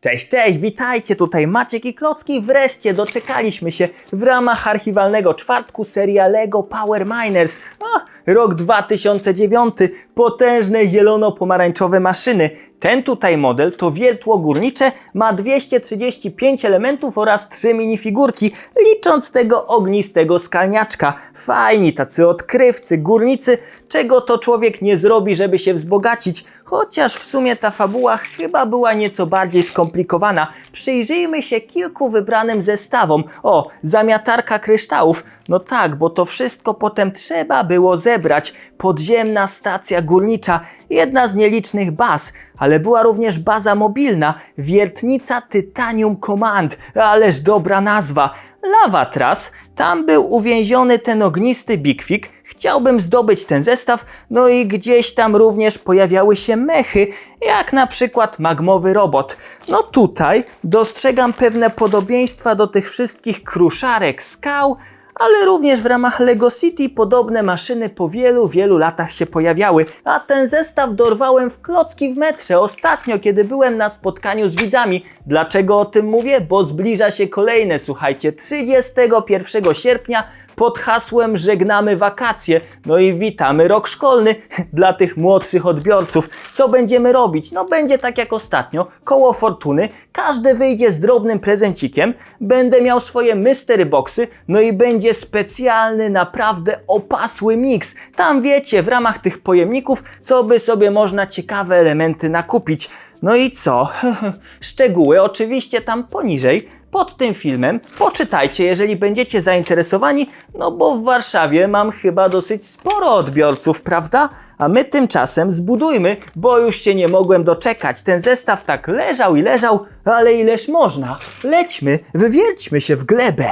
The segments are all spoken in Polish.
Cześć, cześć, witajcie, tutaj Maciek i Klocki. Wreszcie doczekaliśmy się w ramach archiwalnego czwartku seria LEGO Power Miners. A, rok 2009, potężne zielono-pomarańczowe maszyny. Ten tutaj model to wiertło górnicze, ma 235 elementów oraz 3 minifigurki, licząc tego ognistego skalniaczka. Fajni tacy odkrywcy, górnicy, czego to człowiek nie zrobi, żeby się wzbogacić. Chociaż w sumie ta fabuła chyba była nieco bardziej skomplikowana. Przyjrzyjmy się kilku wybranym zestawom. O, zamiatarka kryształów. No tak, bo to wszystko potem trzeba było zebrać. Podziemna stacja górnicza, jedna z nielicznych baz, ale była również baza mobilna, wiertnica Titanium Command. Ależ dobra nazwa. Lawatras, tam był uwięziony ten ognisty Bigfig. Chciałbym zdobyć ten zestaw, no i gdzieś tam również pojawiały się mechy, jak na przykład magmowy robot. No tutaj dostrzegam pewne podobieństwa do tych wszystkich kruszarek skał, ale również w ramach Lego City podobne maszyny po wielu, wielu latach się pojawiały. A ten zestaw dorwałem w klocki w metrze ostatnio, kiedy byłem na spotkaniu z widzami. Dlaczego o tym mówię? Bo zbliża się kolejne, słuchajcie, 31 sierpnia pod hasłem Żegnamy wakacje. No i witamy rok szkolny dla tych młodszych odbiorców. Co będziemy robić? No będzie tak jak ostatnio, koło fortuny. Każdy wyjdzie z drobnym prezencikiem. Będę miał swoje mystery boxy, no i będzie specjalny, naprawdę opasły miks. Tam wiecie, w ramach tych pojemników, co by sobie można ciekawe elementy nakupić. No i co? Szczegóły oczywiście tam poniżej pod tym filmem. Poczytajcie, jeżeli będziecie zainteresowani, no bo w Warszawie mam chyba dosyć sporo odbiorców, prawda? A my tymczasem zbudujmy, bo już się nie mogłem doczekać. Ten zestaw tak leżał i leżał, ale ileż można. Lećmy, wywierćmy się w glebę.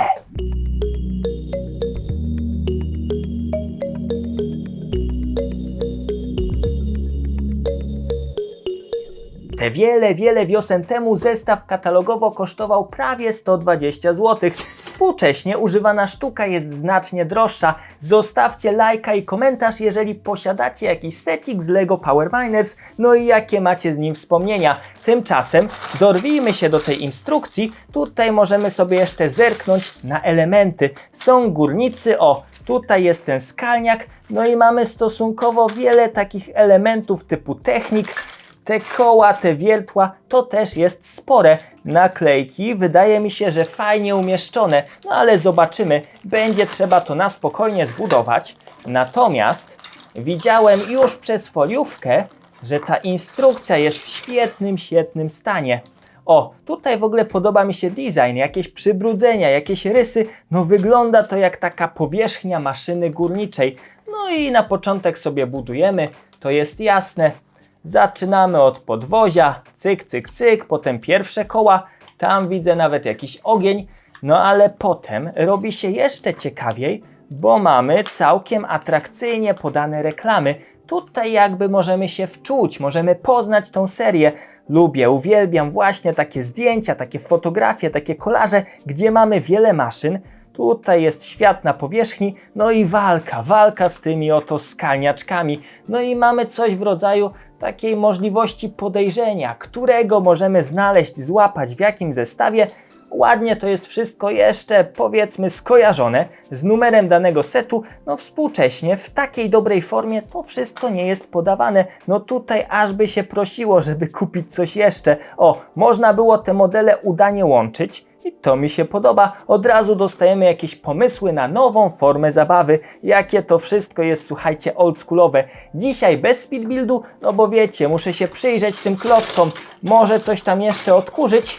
Te wiele, wiele wiosen temu zestaw katalogowo kosztował prawie 120 zł. Współcześnie używana sztuka jest znacznie droższa. Zostawcie lajka i komentarz, jeżeli posiadacie jakiś secik z LEGO Power Miners, no i jakie macie z nim wspomnienia. Tymczasem dorwijmy się do tej instrukcji. Tutaj możemy sobie jeszcze zerknąć na elementy. Są górnicy, o, tutaj jest ten skalniak, no i mamy stosunkowo wiele takich elementów typu technik, te koła, te wiertła, to też jest spore. Naklejki wydaje mi się, że fajnie umieszczone, no ale zobaczymy. Będzie trzeba to na spokojnie zbudować. Natomiast widziałem już przez foliówkę, że ta instrukcja jest w świetnym, świetnym stanie. O, tutaj w ogóle podoba mi się design, jakieś przybrudzenia, jakieś rysy. No wygląda to jak taka powierzchnia maszyny górniczej. No i na początek sobie budujemy, to jest jasne. Zaczynamy od podwozia, cyk, cyk, cyk, potem pierwsze koła, tam widzę nawet jakiś ogień, no ale potem robi się jeszcze ciekawiej, bo mamy całkiem atrakcyjnie podane reklamy. Tutaj jakby możemy się wczuć, możemy poznać tą serię. Lubię, uwielbiam właśnie takie zdjęcia, takie fotografie, takie kolaże, gdzie mamy wiele maszyn. Tutaj jest świat na powierzchni, no i walka, walka z tymi oto skalniaczkami. No i mamy coś w rodzaju takiej możliwości podejrzenia, którego możemy znaleźć, złapać w jakim zestawie. Ładnie to jest wszystko jeszcze, powiedzmy, skojarzone z numerem danego setu. No współcześnie, w takiej dobrej formie to wszystko nie jest podawane. No tutaj aż by się prosiło, żeby kupić coś jeszcze. O, można było te modele udanie łączyć. To mi się podoba. Od razu dostajemy jakieś pomysły na nową formę zabawy. Jakie to wszystko jest, słuchajcie, oldschoolowe. Dzisiaj bez speedbuildu, no bo wiecie, muszę się przyjrzeć tym klockom. Może coś tam jeszcze odkurzyć,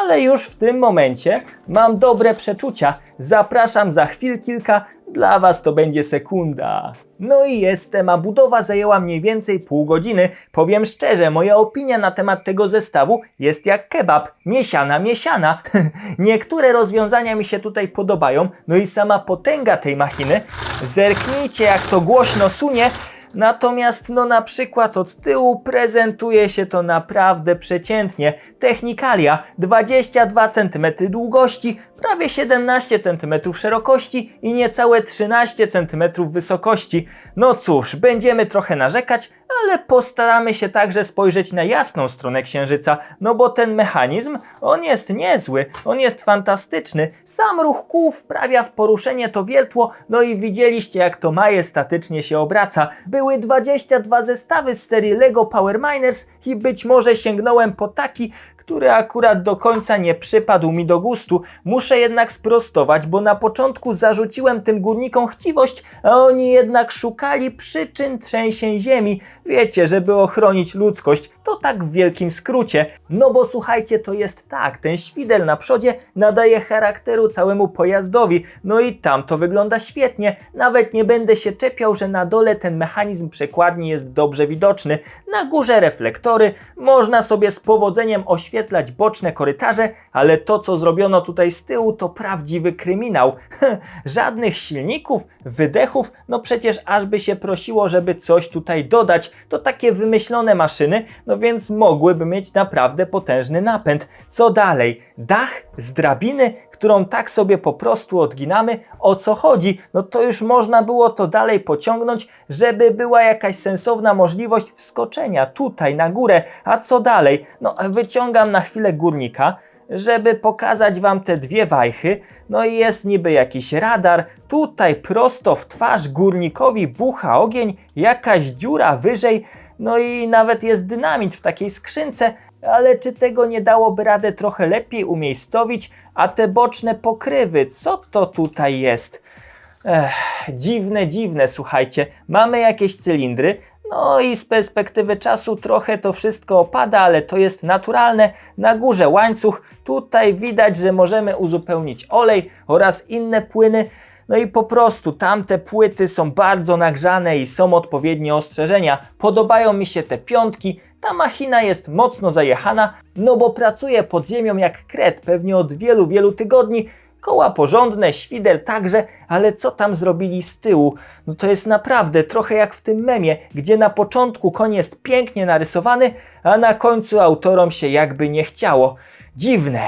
ale już w tym momencie mam dobre przeczucia. Zapraszam za chwil kilka, dla Was to będzie sekunda. No i jestem, a budowa zajęła mniej więcej pół godziny. Powiem szczerze, moja opinia na temat tego zestawu jest jak kebab. Miesiana, miesiana. Niektóre rozwiązania mi się tutaj podobają, no i sama potęga tej machiny. Zerknijcie jak to głośno sunie. Natomiast no na przykład od tyłu prezentuje się to naprawdę przeciętnie. Technikalia 22 cm długości, prawie 17 cm szerokości i niecałe 13 cm wysokości. No cóż, będziemy trochę narzekać, ale postaramy się także spojrzeć na jasną stronę księżyca, no bo ten mechanizm, on jest niezły, on jest fantastyczny. Sam ruch kół wprawia w poruszenie to wiertło, no i widzieliście jak to majestatycznie się obraca. Były 22 zestawy z serii LEGO Power Miners i być może sięgnąłem po taki, który akurat do końca nie przypadł mi do gustu. Muszę jednak sprostować, bo na początku zarzuciłem tym górnikom chciwość, a oni jednak szukali przyczyn trzęsień ziemi. Wiecie, żeby ochronić ludzkość. To tak w wielkim skrócie. No bo słuchajcie, to jest tak, ten świdel na przodzie nadaje charakteru całemu pojazdowi. No i tam to wygląda świetnie. Nawet nie będę się czepiał, że na dole ten mechanizm przekładni jest dobrze widoczny. Na górze reflektory, można sobie z powodzeniem oświetlać boczne korytarze, ale to co zrobiono tutaj z tyłu to prawdziwy kryminał. Żadnych silników, wydechów, no przecież aż by się prosiło, żeby coś tutaj dodać. To takie wymyślone maszyny, no więc mogłyby mieć naprawdę potężny napęd. Co dalej? Dach z drabiny, którą tak sobie po prostu odginamy. O co chodzi? No to już można było to dalej pociągnąć, żeby była jakaś sensowna możliwość wskoczenia tutaj na górę. A co dalej? No wyciągam na chwilę górnika żeby pokazać Wam te dwie wajchy. No i jest niby jakiś radar. Tutaj prosto w twarz górnikowi bucha ogień, jakaś dziura wyżej. No i nawet jest dynamit w takiej skrzynce, ale czy tego nie dałoby radę trochę lepiej umiejscowić? A te boczne pokrywy, co to tutaj jest? Ech, dziwne, dziwne, słuchajcie. Mamy jakieś cylindry, no i z perspektywy czasu trochę to wszystko opada, ale to jest naturalne. Na górze łańcuch, tutaj widać, że możemy uzupełnić olej oraz inne płyny. No i po prostu tamte płyty są bardzo nagrzane i są odpowiednie ostrzeżenia. Podobają mi się te piątki. Ta machina jest mocno zajechana, no bo pracuje pod ziemią jak kret, pewnie od wielu, wielu tygodni. Koła porządne, świdel także, ale co tam zrobili z tyłu? No to jest naprawdę trochę jak w tym memie, gdzie na początku koń jest pięknie narysowany, a na końcu autorom się jakby nie chciało. Dziwne.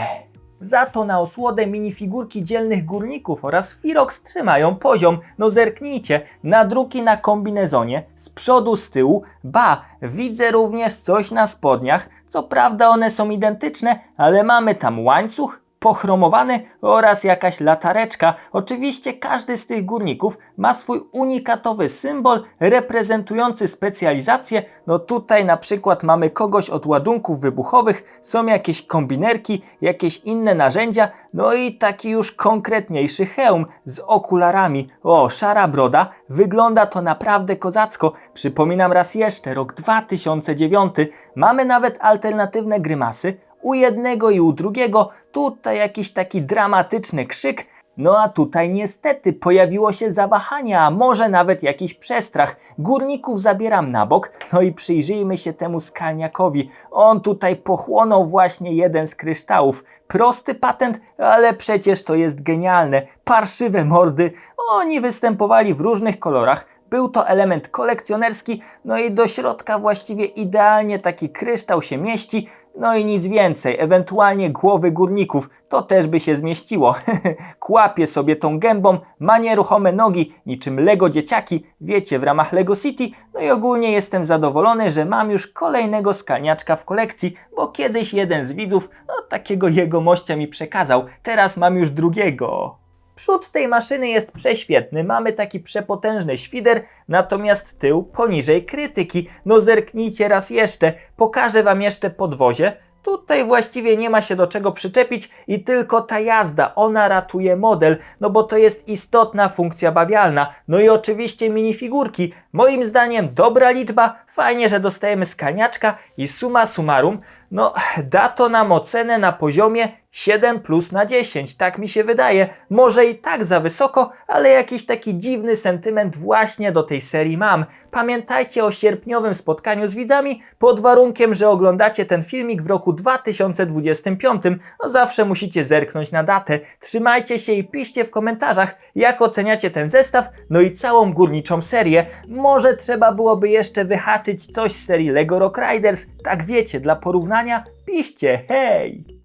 Za to na osłodę minifigurki dzielnych górników oraz Firox trzymają poziom. No zerknijcie, nadruki na kombinezonie, z przodu, z tyłu. Ba, widzę również coś na spodniach. Co prawda one są identyczne, ale mamy tam łańcuch, pochromowany oraz jakaś latareczka. Oczywiście każdy z tych górników ma swój unikatowy symbol reprezentujący specjalizację. No tutaj na przykład mamy kogoś od ładunków wybuchowych, są jakieś kombinerki, jakieś inne narzędzia, no i taki już konkretniejszy hełm z okularami. O, szara broda, wygląda to naprawdę kozacko. Przypominam raz jeszcze, rok 2009. Mamy nawet alternatywne grymasy, u jednego i u drugiego tutaj jakiś taki dramatyczny krzyk, no a tutaj niestety pojawiło się zawahanie, a może nawet jakiś przestrach. Górników zabieram na bok, no i przyjrzyjmy się temu skalniakowi. On tutaj pochłonął właśnie jeden z kryształów. Prosty patent, ale przecież to jest genialne. Parszywe mordy. Oni występowali w różnych kolorach. Był to element kolekcjonerski, no i do środka właściwie idealnie taki kryształ się mieści, no i nic więcej, ewentualnie głowy górników, to też by się zmieściło. Kłapie sobie tą gębą, ma nieruchome nogi, niczym Lego dzieciaki, wiecie, w ramach Lego City, no i ogólnie jestem zadowolony, że mam już kolejnego skalniaczka w kolekcji, bo kiedyś jeden z widzów, no takiego jegomościa mi przekazał, teraz mam już drugiego. Przód tej maszyny jest prześwietny, mamy taki przepotężny świder, natomiast tył poniżej krytyki. No zerknijcie raz jeszcze, pokażę Wam jeszcze podwozie. Tutaj właściwie nie ma się do czego przyczepić i tylko ta jazda, ona ratuje model, no bo to jest istotna funkcja bawialna. No i oczywiście minifigurki. Moim zdaniem dobra liczba, fajnie, że dostajemy skalniaczka i suma summarum, no da to nam ocenę na poziomie 7 plus na 10, tak mi się wydaje. Może i tak za wysoko, ale jakiś taki dziwny sentyment właśnie do tej serii mam. Pamiętajcie o sierpniowym spotkaniu z widzami pod warunkiem, że oglądacie ten filmik w roku 2025. No zawsze musicie zerknąć na datę. Trzymajcie się i piszcie w komentarzach, jak oceniacie ten zestaw, no i całą górniczą serię. Może trzeba byłoby jeszcze wyhaczyć coś z serii LEGO Rock Riders, tak wiecie, dla porównania? Piszcie, hej!